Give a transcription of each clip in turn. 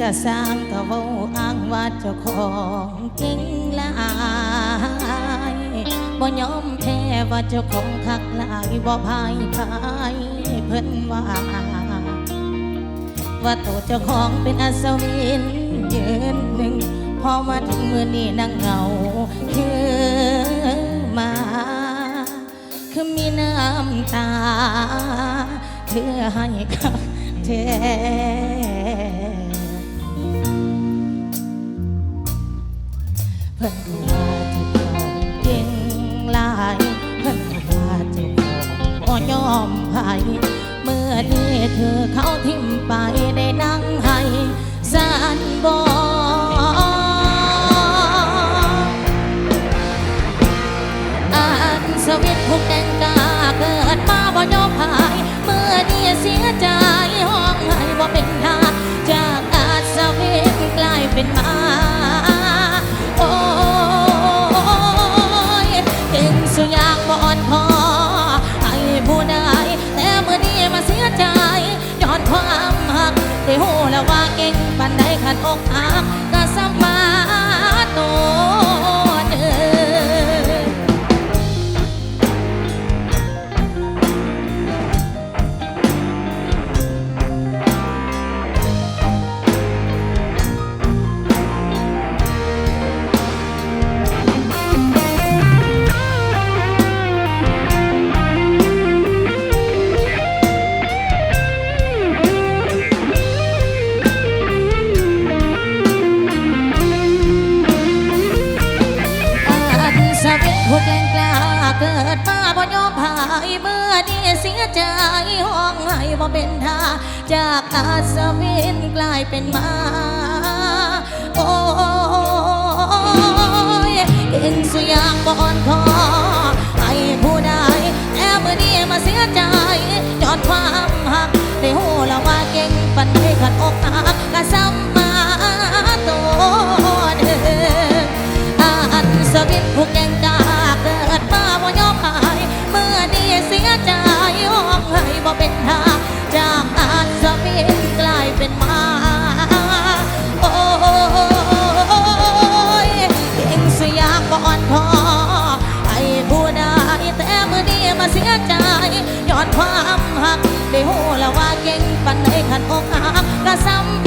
ก็สร้างก็เว้าอ้างว่าเจ้าของเก่งหลายบ่ยอมแพ้ว่าเจ้าของคักหลายบ่พายพายเพิ่นว่า ว่าตัวเจ้าของเป็นอัศวินยืนหนึ่งพอมาถึงมือนี้นั่งเหงาคือมา คือมีน้ำตาเพื่อให้กับแท้ เพิ่นว่าเจ้าของเก่งหลายเพิ่นว่าเจ้าของบ่ยอมไผเมื่อนี้เธอเขาทิ่มไปได้นั่งให้สานบ สุอยากบ่อ่อนพอให้ผู้ใดแต่เมื่อนี้มาเสียใจย้อนความหักได้หูแล้วว่าเก่งปันใดขันอกหักก็สมาตั ผู้แกล้งกล้าเกิดมาบ่ยอมหายเมื่อนี้เสียใจห้องให้บ่เป็นท่าจากอาสวินกลายเป็นมาโอ้ยเก่งสุยางบ่อ่อนคอให้ผู้ใดแต่เมื่อนี้มาเสียใจจอดความ ใจห้องให้บ่เป็นทาจากอันสวิตกลายเป็นมาโอ้ยเก่งสยามบ่อ่อนพอให้ผู้ใดแต่เมื่อนี้มาเสียใจย้อนความหักได้หูแล้วว่าเก่งปันให้ขันอกหักก็ซ้ำ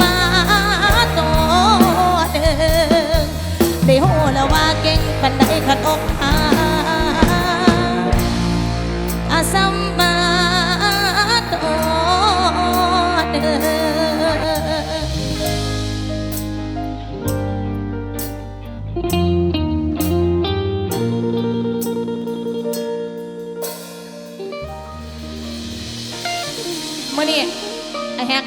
มื่อนี้ไอแฮก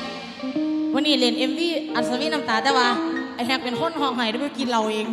วันนี้เล่นเอ็มวีอัศวินน้ำตาแต่ว่าไอแฮกเป็นคนห้องไห้ด้วยกินเราเอง